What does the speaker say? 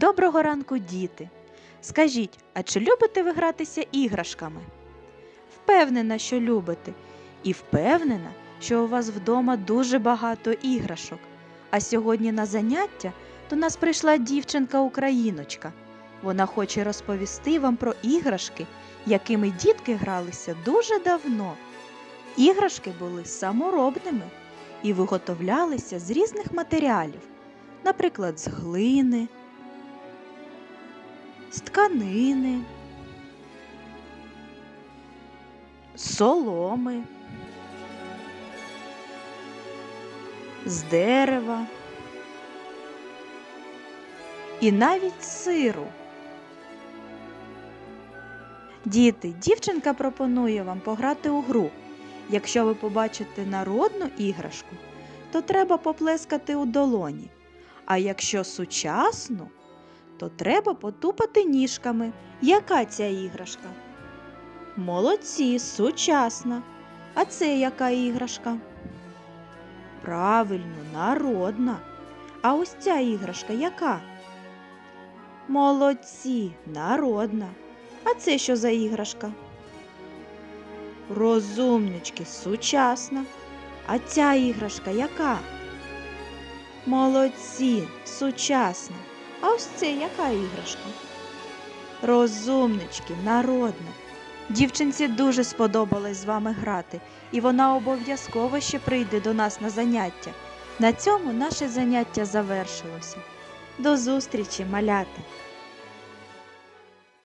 Доброго ранку, діти! Скажіть, а чи любите ви гратися іграшками? Впевнена, що любите, і впевнена, що у вас вдома дуже багато іграшок. А сьогодні на заняття до нас прийшла дівчинка-україночка. Вона хоче розповісти вам про іграшки, якими дітки гралися дуже давно. Іграшки були саморобними і виготовлялися з різних матеріалів, наприклад, з глини, з тканини, соломи, з дерева і навіть сиру. Діти, дівчинка пропонує вам пограти у гру. Якщо ви побачите народну іграшку, то треба поплескати у долоні. А якщо сучасну, то треба потупати ніжками. Яка ця іграшка? Молодці, сучасна. А це яка іграшка? Правильно, народна. А ось ця іграшка яка? Молодці, народна. А це що за іграшка? Розумнички, сучасна. А ця іграшка яка? Молодці, сучасна. А ось це яка іграшка? Розумнички, народна. Дівчинці дуже сподобалось з вами грати, і вона обов'язково ще прийде до нас на заняття. На цьому наше заняття завершилося. До зустрічі, малята!